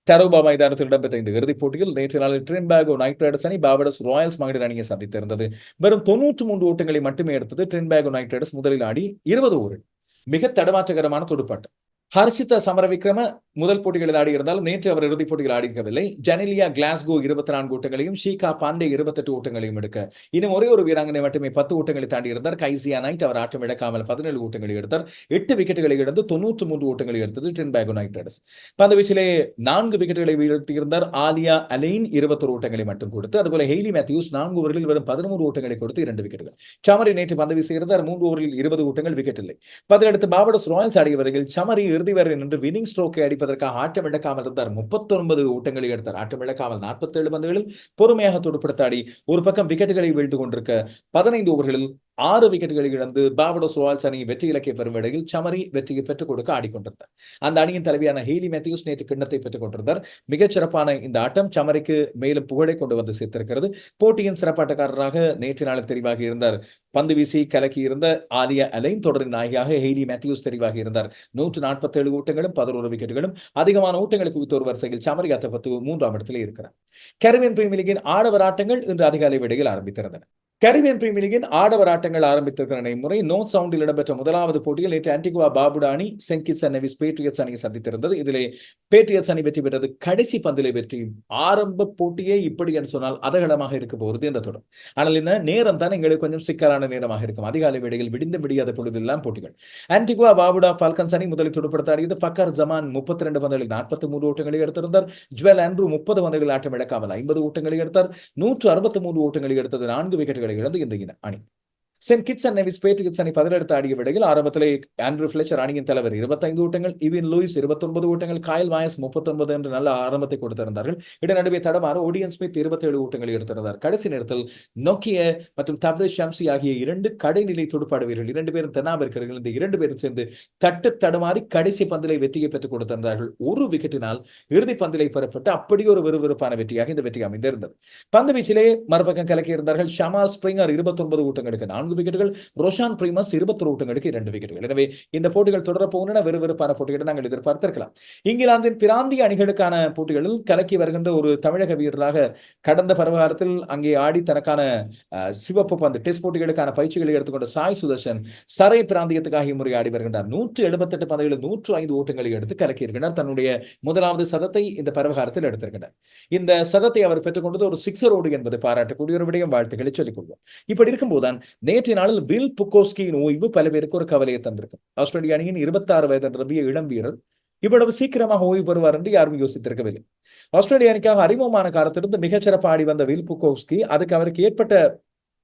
தரோபா மைதானத்தில் இடம்பெற்ற இந்த இறுதிப் போட்டியில் நேற்று நாளில் ட்ரின்பேகோ நைட் ரைடர்ஸ் அணி பாபடஸ் ராயல்ஸ் மகளிர் அணியை சந்தித்திருந்தது வெறும் தொன்னூற்று மூன்று ஓட்டங்களை மட்டுமே எடுத்தது ட்ரின்பேகோ நைட் ரைடர்ஸ் முதலில் ஆடி இருபது ஓவரில். மிக தடமாற்றகரமான துடுப்பாட்டம். ஹர்ஷிதா சமரவிக்ரம முதல் போட்டிகளில் ஆடியிருந்தால் நேற்று அவர் இறுதிப் போட்டியில் ஆடியிருக்கவில்லை. ஜெனிலியா கிளாஸ்கோ இருபத்தி நான்கு ஓட்டங்களையும் ஷீகா பாண்டே இருபத்தெட்டு ஓட்டங்களையும் எடுக்க. இன்னும் ஒரே ஒரு வீராங்கனை மட்டுமே பத்து ஓட்டங்களை தாண்டி இருந்தார் கைசியா நைட் அவர் ஆட்டம் இழக்காமல் பதினேழு ஓட்டங்களை எடுத்தார். எட்டு விக்கெட்டுகளை இழந்து தொண்ணூற்று மூன்று ஓட்டங்களை எடுத்தது டென்பேகோ நைட் ரைடர்ஸ் பந்துவீச்சிலே நான்கு விக்கெட்டுகளை வீழ்த்தியிருந்தார். ஆலியா அலைன் இருபத்தொரு ஓட்டங்களை மட்டும் கொடுத்து அதுபோல ஹெய்லி மேத்யூஸ் நான்கு ஓவரில் வெறும் பதினோரு ஓட்டங்களை கொடுத்து இரண்டு விக்கெட்டுகள். சமரி நேற்று பந்து வீசியிருந்தார். மூன்று ஓவரில் இருபது ஓட்டங்கள் விக்கெட் இல்லை. பதிலடுத்து பாபடஸ் ராயல்ஸ் ஆடியவர்கள் சமரி இறுதி வரை நின்று வினிங் ஸ்ட்ரோக்கை அடிப்பதற்காக ஆட்டம் இழக்காமல் இருந்தார். முப்பத்தொன்பது ஓட்டங்களை எடுத்தார். ஆட்டம் இழக்காமல் நாற்பத்தேழு பந்துகளில் பொறுமையாக துடுப்படுத்தாடி ஒரு பக்கம் விக்கெட்டுகளை வீழ்ந்து கொண்டிருக்க பதினைந்து ஓவர்களில் ஆறு விக்கெட்டுகளை இழந்து பாபடோஸ் ராயல்ஸ் அணி வெற்றி இலக்கை பெறும் இடையில் சமரி வெற்றியை பெற்றுக் கொடுக்க ஆடிக்கொண்டிருந்தார். அந்த அணியின் தலைவியான ஹெய்லி மேத்யூஸ் நேற்று கிண்ணத்தை பெற்றுக் கொண்டிருந்தார். மிகச் சிறப்பான இந்த ஆட்டம் சமரிக்கு மேலும் புகழை கொண்டு வந்து சேர்த்திருக்கிறது. போட்டியின் சிறப்பாட்டக்காரராக நேற்று நாளில் தெரிவாகி இருந்தார். பந்து வீசி கலக்கி இருந்த ஆலியா அலைன் தொடரின் நாயகியாக ஹெய்லி மேத்யூஸ் தெரிவாக இருந்தார். நூற்று நாற்பத்தேழு ஊட்டங்களும் பதினோரு விக்கெட்டுகளும் அதிகமான ஊட்டங்களுக்கு குவித்தோர் வரிசையில் சமரி பத்து மூன்றாம் இடத்திலே இருக்கிறார். கருவியன் பிரீமியர் லீகின் ஆடவர் ஆட்டங்கள் இன்று அதிகாலை விடையில் ஆரம்பித்திருந்தன. கரிபியன் பிரீமியர் லீகின் ஆடவர் ஆட்டங்கள் ஆரம்பித்திருக்கிற நடைமுறை நோ சவுண்டில் இடம்பெற்ற முதலாவது போட்டியில் நேற்று ஆன்டிகுவா பாபுடா அணி செங்கிட்ஸ் நெவிஸ் பேட்ரியட்ஸ் அணியை சந்தித்திருந்தது. இதிலே பேட்ரியட்ஸ் அணி வெற்றி பெற்றது. கடைசி பந்திலே வெற்றி. ஆரம்ப போட்டியே இப்படி என்று சொன்னால் அதகலமாக இருக்க போகிறது என்ற தொடர். ஆனால் இந்த நேரம் தான் எங்களுக்கு கொஞ்சம் சிக்கலான நேரமாக இருக்கும். அதிகாலை வேளையில் விடிந்து விடியாத பொழுதெல்லாம் போட்டிகள். ஆன்டிகுவா பாபுடா ஃபால்கன்ஸ் அணி முதலில் துடுப்படுத்தாடியது ஃபக்கர் ஜமான் முப்பத்தி ரெண்டு பந்துகளில் நாற்பத்தி மூன்று ஓட்டங்களை எடுத்திருந்தார். ஜுவல் ஆண்ட்ரூ முப்பது பந்துகளில் ஆட்டம் இழக்காமல் ஐம்பது ஓட்டங்களை எடுத்தார். நூற்று அறுபத்தி மூன்று ஓட்டங்களை எடுத்தது நான்கு விக்கெட்டுகள் இழந்து இந்த அணி. அணி Saint Kitts and Nevis Patriots அணி பதினெடுத்து ஆடிய விடையில் ஆரம்பத்திலே ஆண்ட்ரூ ஃபிளெச்சர் அணியின் தலைவர் இருபத்தைந்து ஓட்டங்கள் இவின் லூயிஸ் இருபத்தொன்பது ஓட்டங்கள் காயல் மாயஸ் முப்பத்தொன்பது என்று நல்ல ஆரம்பத்தை கொடுத்திருந்தார்கள் இடைநடுவே தடமாற ஓடியன் ஸ்மித் இருபத்தேழு ஓட்டங்களை எடுத்திருந்தார் கடைசி நேரத்தில் நோக்கிய மற்றும் தப்ரே ஷம்சி ஆகிய இரண்டு கடைநிலை துடுப்பாடு வீரர்கள் இரண்டு பேரும் தென்னாப்பிரிக்கர்கள் இந்த இரண்டு பேரும் சேர்ந்து தட்டு தடுமாறி கடைசி பந்திலை வெற்றியை பெற்றுக் கொடுத்திருந்தார்கள் ஒரு விக்கெட்டினால் இறுதி பந்திலை பெறப்பட்டு அப்படி ஒரு விறுவிறுப்பான வெற்றியாக இந்த வெற்றி அமைந்திருந்தது. பந்து வீச்சிலே மறுபக்கம் கலக்கி இருந்தார்கள் ஷமா ஸ்பிரிங்கர் இருபத்தொன்பது ஓட்டங்களுக்கு நான்கு நான்கு விக்கெட்டுகள். ரோஷான் பிரீமஸ் இருபத்தி ஓட்டங்களுக்கு இரண்டு விக்கெட்டுகள். எனவே இந்த போட்டிகள் தொடர போகின்றன விறுவிறுப்பான போட்டிகளை நாங்கள் எதிர்பார்த்திருக்கலாம். இங்கிலாந்தின் பிராந்திய அணிகளுக்கான போட்டிகளில் கலக்கி வருகின்ற ஒரு தமிழக வீரராக கடந்த பருவகாலத்தில் அங்கே ஆடி தனக்கான சிவப்பு பந்து டெஸ்ட் போட்டிகளுக்கான பயிற்சிகளை எடுத்துக்கொண்ட சாய் சுதர்ஷன் சரை பிராந்தியத்துக்காக இம்முறை ஆடி வருகின்றார். நூற்று எழுபத்தெட்டு பந்துகளில் நூற்று ஐந்து ஓட்டங்களை எடுத்து கலக்கி கலக்கியிருக்கிறார் தன்னுடைய முதலாவது சதத்தை இந்த பருவகாலத்தில் எடுத்திருக்கிறார் இந்த சதத்தை அவர் பெற்றுக்கொண்டது ஒரு சிக்ஸரோடு என்பது பாராட்டக்கூடிய ஒரு விடயம். வாழ்த்துக்களை சொல்லிக் கொள்வோம். இப்படி இருக்கும்போதுதான் நேற்றைய நாளில் வில் புக்கோஸ்கியின் ஓய்வு பல பேருக்கு ஒரு கவலையை தந்திருக்கு. ஆஸ்திரேலிய அணியின் இருபத்தாறு வயது நிரம்பிய இளம் வீரர் இவ்வளவு சீக்கிரமாக ஓய்வு பெறுவார் என்று யாரும் யோசித்திருக்கவில்லை. ஆஸ்திரேலிய அணிக்காக அறிமுகமான காலத்திலிருந்து மிகச்சிறப்பு ஆடி வந்த வில் புக்கோஸ்கி அதுக்கு அவருக்கு ஏற்பட்ட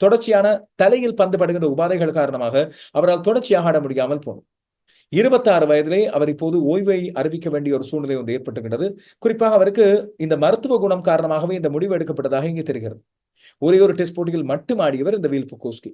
தொடர்ச்சியான தலையில் பந்து படுகின்ற உபாதைகள் காரணமாக அவரால் தொடர்ச்சியாக ஆட முடியாமல் போனோம் இருபத்தாறு வயதிலே அவர் இப்போது ஓய்வை அறிவிக்க வேண்டிய ஒரு சூழ்நிலை ஒன்று ஏற்பட்டுகின்றது குறிப்பாக அவருக்கு இந்த மருத்துவ குணம் காரணமாகவே இந்த முடிவு எடுக்கப்பட்டதாக இங்கே தெரிகிறது. ஒரே ஒரு டெஸ்ட் போட்டியில் மட்டும் ஆடியவர் இந்த வீல் புக்கோஸ்கி.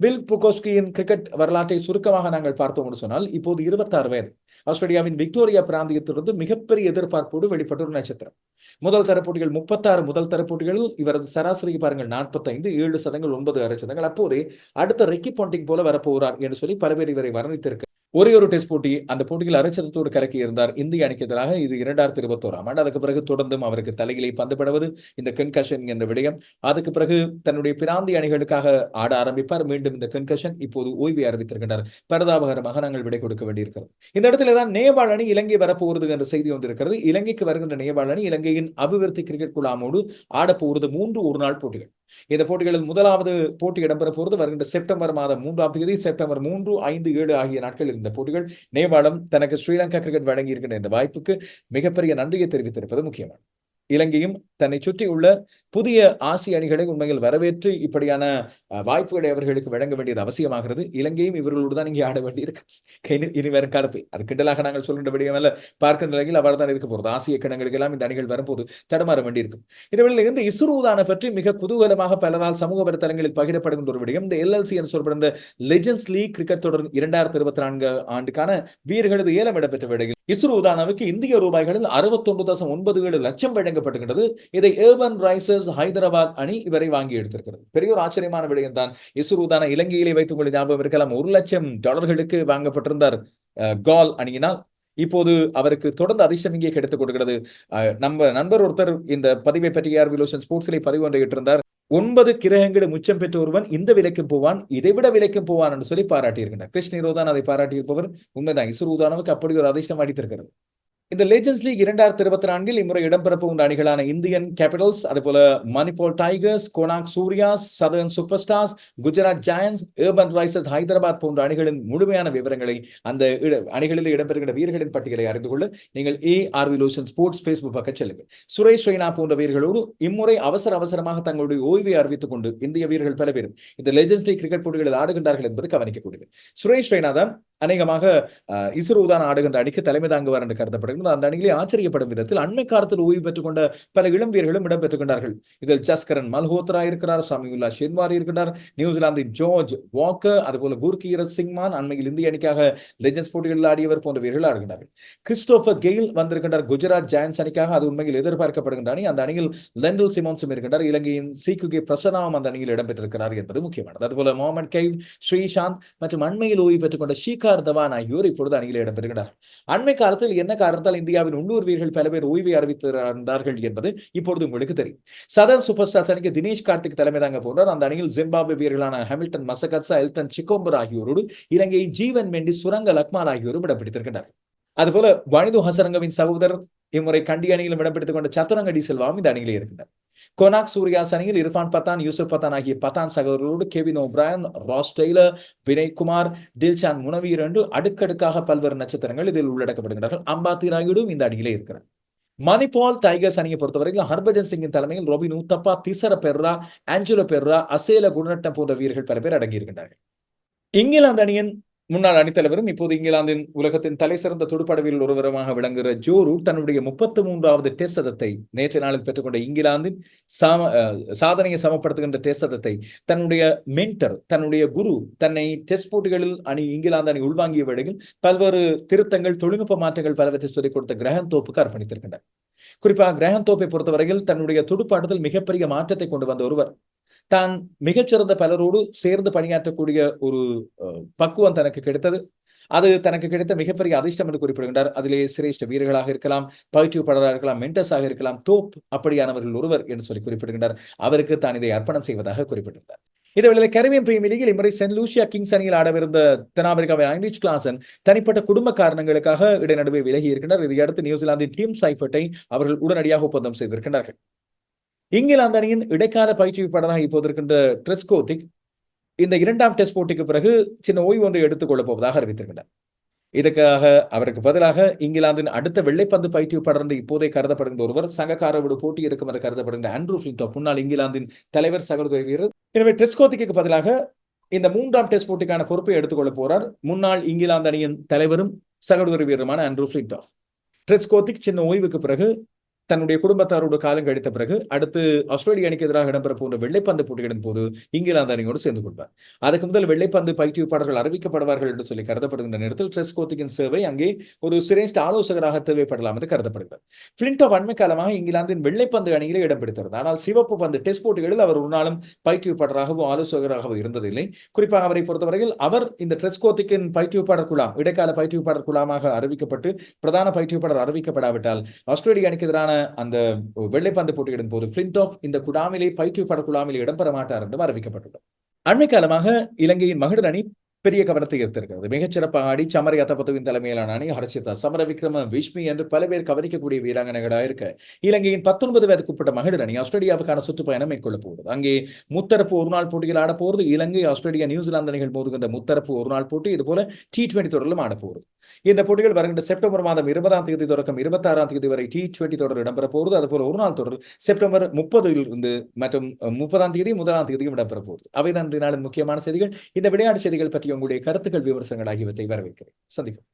வில் புகோஸ்கியின் கிரிக்கெட் வரலாற்றை சுருக்கமாக நாங்கள் பார்த்தோம் என்று சொன்னால் இப்போது இருபத்தாறு வயது. ஆஸ்திரேலியாவின் விக்டோரியா பிராந்தியத்திலிருந்து மிகப்பெரிய எதிர்பார்ப்போடு வெளிப்பட்ட ஒரு நட்சத்திரம். முதல் தர போட்டிகள் முப்பத்தாறு முதல் தர போட்டிகளில் இவரது சராசரி பாருங்கள் நாற்பத்தைந்து ஏழு சதங்கள் ஒன்பது அரை சதங்கள். அப்போதே அடுத்த ரெக்கி பாண்டிங் போல வரப்போகிறார் என்று சொல்லி பல பேர் இவரை வர்ணித்திருக்க ஒரே ஒரு டெஸ்ட் போட்டி அந்த போட்டியில் அரைச்சதத்தோடு கலக்கி இருந்தார். இந்திய அணிக்கு எதிராக இது இரண்டாயிரத்தி இருபத்தோராம் ஆண்டு. அதுக்கு பிறகு தொடர்ந்தும் அவருக்கு தலையிலே பந்துபடுவது இந்த கன்கஷன் என்ற விடயம். அதுக்கு பிறகு தன்னுடைய பிராந்திய அணிகளுக்காக ஆட ஆரம்பிப்பார். மீண்டும் இந்த கன்கஷன் இப்போது ஓய்வை அறிவித்திருக்கின்றார். பரதாபகரமாக நாங்கள் விடை கொடுக்க வேண்டியிருக்கிறது. இந்த இடத்துல தான் நேபாள் அணி இலங்கை வரப்போகிறது என்ற செய்தி ஒன்று இருக்கிறது இலங்கைக்கு வருகின்ற நேபாள் அணி இலங்கையின் அபிவிருத்தி கிரிக்கெட் குழாமோடு ஆடப்போகிறது மூன்று ஒரு நாள் போட்டிகள். இந்த போட்டிகளில் முதலாவது போட்டி இடம்பெற போகிறது வருகின்ற செப்டம்பர் மாதம் மூன்றாம் தேதி செப்டம்பர் மூன்று ஐந்து ஏழு ஆகிய நாட்களில் இந்த போட்டிகள் நேபாளம் தனக்கு ஸ்ரீலங்கா கிரிக்கெட் வழங்கி இருக்கின்ற இந்த வாய்ப்புக்கு மிகப்பெரிய நன்றியை தெரிவித்திருப்பது முக்கியமானது. இலங்கையும் தன்னை சுற்றியுள்ள புதிய ஆசிய அணிகளை உண்மையில் வரவேற்று இப்படியான வாய்ப்புகளை அவர்களுக்கு வழங்க வேண்டியது அவசியமாகிறது. இலங்கையும் இவர்களோடு தான் இங்கே ஆட வேண்டியிருக்கு. இனி வரும் காலத்தில் அது கிண்டலாக நாங்கள் சொல்கின்ற விடயம் அல்ல நிலையில் அவர் தான் இருக்க போகிறது ஆசிய கிணங்களுக்கு எல்லாம் இந்த அணிகள் வரும்போது தடுமாற வேண்டியிருக்கும் இதுவரையில் இருந்து இஸ்ரூதான பற்றி மிக குதூகலமாக பலரால் சமூக வலைத்தளங்களில் பகிரப்படுகின்ற ஒரு விடயம். இந்த எல்எல்சி என்று சொல்லப்படுகிற லெஜன்ஸ் லீக் கிரிக்கெட் தொடர் இரண்டாயிரத்தி இருபத்தி நான்கு ஆண்டுக்கான வீரர்களது ஏலம் இடம்பெற்ற விடையில் இஸ்ரோதானாவுக்கு இந்திய ரூபாய்களில் அறுபத்தொன்று தசம் ஒன்பது ஏழு லட்சம் வழங்கப்பட்டுகின்றது இதை ஏர்பன் ரைசர்ஸ் ஹைதராபாத் அணி இவரை வாங்கி எடுத்திருக்கிறது. பெரிய ஒரு ஆச்சரியமான விடயம் தான் இஸ்ரோ உதான இலங்கையிலே வைத்துக் கொள்ள ஞாபகம் இருக்கலாம். ஒரு லட்சம் டாலர்களுக்கு வாங்கப்பட்டிருந்தார் கால் அணியினால். இப்போது அவருக்கு தொடர்ந்து அதிர்ஷ்டம் இங்கே கிடைத்துக் கொடுக்கிறது நம்ம நண்பர் ஒருத்தர் இந்த பதிவை பற்றி ஆர் விலோஷன் ஸ்போர்ட்ஸிலே பதிவு ஒன்றை இட்டிருந்தார். ஒன்பது கிரகங்களை முச்சம் பெற்ற ஒருவன் இந்த விலைக்கும் போவான் இதைவிட விலைக்கும் போவான் என்று சொல்லி பாராட்டியிருக்கின்றார். கிருஷ்ண தான் அதை பாராட்டியிருப்பவர் உண்மைதான். இசுருதானவுக்கு அப்படி ஒரு அதிர்ஷ்டம் அடித்திருக்கிறது இந்த லேஜன்ஸ் லீக் இரண்டாயிரத்தி இருபத்தி நான்கில் இம்முறை இடம்பெற போகின்ற அணிகளான இந்தியன் கேபிட்டல்ஸ் அதுபோல Manipur Tigers Konark Suryas Southern Super Stars Gujarat Giants Urban Risers Hyderabad போன்ற அணிகளின் முழுமையான விவரங்களை அந்த அணிகளில் இடம்பெறுகின்ற வீரர்களின் பட்டியலை அறிந்து கொள்ள. நீங்கள் A RV Loshan sports Facebook பக்கம் செல்லுங்கள். சுரேஷ் ரெய்னா போன்ற வீரர்களோடு இம்முறை அவசர அவசரமாக தங்களுடைய ஓய்வை அறிவித்துக் கொண்டு இந்திய வீரர்கள் பல பேரும் இந்த லெஜன்ஸ் லீக் கிரிக்கெட் போட்டிகளில் ஆடுகின்றார்கள் என்பது கவனிக்கக்கூடியது. சுரேஷ் ரெய்னா தான் அநேகமாக அஹ், இஸ்ரோ தான் ஆடுகின்ற அணிக்கு தலைமை தாங்குவார் என்று கருதப்படுகிறது. அந்த அணியிலே ஆச்சரியப்படும் விதத்தில் அண்மை காலத்தில் ஓய்வு பெற்றுக் கொண்ட பல இளம் வீரர்களும் இடம்பெற்றுக் கொண்டார்கள் இதில் ஜஸ்கரன் மல்ஹோத்ரா இருக்கிறார் சமியுல்லா ஷென்வாரி இருக்கிறார் நியூசிலாந்தின் ஜார்ஜ் வாக்கர் அதுபோல குர்கீரத் சிங்மான் அண்மையில் இந்திய அணிக்காக லெஜன்ஸ் போட்டிகளில் ஆடியவர் போன்ற வீரர்கள் ஆடுகின்றார்கள். கிறிஸ்டோபர் கெயில் வந்திருக்கின்றார் குஜராத் ஜாயன்ஸ் அணிக்காக அது உண்மையில் எதிர்பார்க்கப்படுகின்ற அணி. அந்த அணியில் லெண்டல் சிமோன்ஸும் இருக்கின்றார். இலங்கையின் சீக்குகே பிரசனாவும் அந்த அணியில் இடம்பெற்றிருக்கிறார் என்பது முக்கியமானது. அதுபோல மொஹமட் கைவ் ஸ்ரீசாந்த் மற்றும் அண்மையில் ஓய்வு பெற்றுக் கொண்ட ஷீகார் தவான் ஆகியோர் இப்பொழுது அணியில் இடம்பெறுகிறார் அண்மை காலத்தில் என்ன காரணம் காரணத்தால் இந்தியாவின் உள்ளூர் வீரர்கள் பல பேர் ஓய்வை அறிவித்திருந்தார்கள் என்பது இப்பொழுது உங்களுக்கு தெரியும். சதன் சூப்பர் ஸ்டார்ஸ் அணிக்கு தினேஷ் கார்த்திக் தலைமை தாங்க போனார் அந்த அணியில் ஜிம்பாபே வீரர்களான ஹாமில்டன் மசகட்சா எல்டன் சிக்கோம்பர் ஆகியோரோடு இலங்கையின் ஜீவன் மெண்டி சுரங்க லக்மால் ஆகியோரும் இடம் பிடித்திருக்கின்றனர். அதுபோல வனிது ஹசரங்கவின் சகோதரர் இம்முறை கண்டி அணியிலும் இடம்பெடுத்துக் கொண்ட சத்துரங்க டி செல்வாவும் இந்த அணியிலே இருக்கின்றனர். கொனாக் சூர்யாஸ் அணியில் இர்ஃபான் பத்தான் யூசுப் பத்தான் ஆகிய Pathan சகோதரர்களோடு Kevin O'Brien Ross Taylor Vinay Kumar Dilshan Munaweera என்று அடுக்கடுக்காக பல்வேறு நட்சத்திரங்கள் இதில் உள்ளடக்கப்படுகின்றார்கள். அம்பாத்தி ராயுடும் இந்த அணியிலே இருக்கிறார். மணிபால் டைகர்ஸ் அணியை பொறுத்தவரையில் ஹர்பஜன் சிங்கின் தலைமையில் ரொபின் ஊத்தப்பா திசர பெர்ரா ஆஞ்சலோ பெர்ரா அசேல குணநட்டம் போன்ற வீரர்கள் பல பேர் அடங்கியிருக்கின்றார்கள். இங்கிலாந்து அணியின் முன்னாள் அணித்தலைவரும் இப்போது இங்கிலாந்தின் உலகத்தின் தலை சிறந்த துடுப்பாட்ட வீரர் ஒருவருமாக விளங்குகிற ஜோ ரூட் தன்னுடைய முப்பத்தி மூன்றாவது டெஸ்ட் சதத்தை நேற்று நாளில் பெற்றுக்கொண்ட இங்கிலாந்தின் சம சாதனையை சமப்படுத்துகின்ற டெஸ்ட் சதத்தை தன்னுடைய மென்டர் தன்னுடைய குரு தன்னை டெஸ்ட் போட்டிகளில் அணி இங்கிலாந்து அணி உள்வாங்கிய வேளையில் பல்வேறு திருத்தங்கள் தொழில்நுட்ப மாற்றங்கள் பலவற்றை சொல்லிக் கொடுத்த கிரகன் தோப்புக்கு அர்ப்பணித்திருக்கின்றனர் குறிப்பாக கிரகன் தோப்பை பொறுத்தவரையில் தன்னுடைய துடுப்பாட்டத்தில் மிகப்பெரிய மாற்றத்தை கொண்டு வந்த ஒருவர் தான் மிகச்சிறந்த பலரோடு சேர்ந்து பணியாற்றக்கூடிய ஒரு பக்குவம் தனக்கு கிடைத்தது. அது தனக்கு கிடைத்த மிகப்பெரிய அதிர்ஷ்டம் என்று குறிப்பிடுகின்றார். அதிலே சிரேஷ்ட வீரர்களாக இருக்கலாம் பயிற்றுவிப்பாளராக இருக்கலாம் மென்டஸாக இருக்கலாம் தோப் அப்படியானவர்கள் ஒருவர் என்று சொல்லி குறிப்பிடுகின்றார். அவருக்கு தான் இதை அர்ப்பணம் செய்வதாக குறிப்பிட்டிருந்தார். இதேவேளை கரிபியன் பிரீமியர் லீகில் இம்முறை சென்ட் லூசியா கிங்ஸ் அணியில் ஆடவிருந்த தென்னாப்பிரிக்காவின் ஐண்டிச் கிளாசன் தனிப்பட்ட குடும்ப காரணங்களுக்காக இடைநடுவே விலகி இருக்கின்றனர் இதையடுத்து நியூசிலாந்தின் டீம் சைஃபர்ட்டை அவர்கள் உடனடியாக ஒப்பந்தம் செய்திருக்கின்றார்கள். இங்கிலாந்து அணியின் இடைக்கால பயிற்சியாளராக இப்போது இருக்கின்ற ட்ரெஸ்கோதிக் இந்த இரண்டாம் டெஸ்ட் போட்டிக்கு பிறகு சின்ன ஓய்வு ஒன்றை எடுத்துக் கொள்ளப் போவதாக அறிவித்திருக்கிறார் இதற்காக அவருக்கு பதிலாக இங்கிலாந்தின் அடுத்த வெள்ளைப்பந்து பயிற்சியாளர் என்று இப்போதே கருதப்படுகின்ற ஒருவர் சங்கக்காரோடு போட்டி இருக்கும் என்று கருதப்படுகின்ற ஆண்ட்ரூ ஃபிளின்டாப் முன்னாள் இங்கிலாந்தின் தலைவர் சகோதரி வீரர். எனவே டெஸ்கோத்திக்கு பதிலாக இந்த மூன்றாம் டெஸ்ட் போட்டிக்கான பொறுப்பை எடுத்துக்கொள்ளப் போறார் முன்னாள் இங்கிலாந்து அணியின் தலைவரும் சகோதரி வீரருமான ஆண்ட்ரூ ஃபிளின்டாப் ட்ரெஸ்கோத்திக் சின்ன ஓய்வுக்கு பிறகு தன்னுடைய குடும்பத்தாரோடு காலம் கழித்த பிறகு அடுத்து ஆஸ்திரேலிய அணிக்கு எதிராக இடம்பெற போன்ற வெள்ளைப்பந்து போட்டிகளின் போது இங்கிலாந்து அணியோடு சேர்ந்து கொள்வார். அதுக்கு முதல் வெள்ளைப்பந்து பயிற்றுவிப்பாளர்கள் அறிவிக்கப்படுவார்கள் என்று சொல்லி கருதப்படுகின்ற நேரத்தில் ட்ரெஸ் ட்ரெஸ்கோத்திக்கின் சேவை அங்கே ஒரு சிரேஷ்ட ஆலோசகராக தேவைப்படலாம் என்று கருதப்படுகிறது. பிளின்டோ அண்மை காலமாக இங்கிலாந்தின் வெள்ளைப்பந்து அணியிலே இடம் பிடித்திருந்தார். ஆனால் சிவப்பு பந்து டெஸ்ட் போட்டிகளில் அவர் ஒரு நாளும் பயிற்றுவிப்பாளராகவோ ஆலோசகராகவோ இருந்ததில்லை குறிப்பாக அவரை பொறுத்தவரையில் அவர் இந்த ட்ரெஸ் கோத்திக்கின் பயிற்றுவிப்பாளர் குழாம் இடைக்கால பயிற்றுவிப்பாளர் குழாமாக அறிவிக்கப்பட்டு பிரதான பயிற்றுவிப்பாளர் அறிவிக்கப்படாவிட்டால் ஆஸ்திரேலிய அணிக்கு எதிரான அந்த வெள்ளைப்பந்து போட்டியிடும் போது பிரிண்ட் ஆஃப் இந்த குழாமிலே பயிற்றுவிப்பாளர் குழாமில் இடம்பெற மாட்டார் என்றும் அறிவிக்கப்பட்டுள்ளது. அண்மை காலமாக இலங்கையின் மகளிர் அணி பெரிய கவனத்தை ஈர்த்திருக்கிறது. மிகச்சிறப்பாக ஆடி சமரி அத்தபத்துவின் தலைமையிலான அணி ஹர்ஷிதா சமர விக்ரம விஷ்மி என்று பல பேர் கவனிக்கக்கூடிய வீராங்கனைகளாக இருக்க இலங்கையின் பத்தொன்பது வயதுக்கு உட்பட்ட மகளிர் அணி ஆஸ்திரேலியாவுக்கான சுற்றுப்பயணம் மேற்கொள்ளப் போகிறது அங்கே முத்தரப்பு ஒரு நாள் போட்டியில் ஆடப்போகிறது. இலங்கை ஆஸ்திரேலியா நியூசிலாந்து அணிகள் மோதுகின்ற முத்தரப்பு ஒரு நாள் போட்டி. இதுபோல டி டுவெண்டி தொடரிலும் ஆடப்போகிறது. இந்த போட்டிகள் வருகின்ற செப்டம்பர் மாதம் இருபதாம் தேதி தொடக்கம் இருபத்தி ஆறாம் தேதி வரை டி டுவெண்டி தொடர் இடம்பெற போகிறது. அதுபோல ஒரு நாள் தொடர் செப்டம்பர் முப்பதில் இருந்து மற்றும் முப்பதாம் தேதி முதலாம் தேதியும் இடம்பெற போகிறது அவைதான் நாளின் முக்கியமான செய்திகள். இந்த விளையாட்டு செய்திகள் பற்றி உங்களுடைய கருத்துக்கள் விமர்சனங்கள் ஆகியவற்றை வரவேற்கிறேன். சந்திக்கும்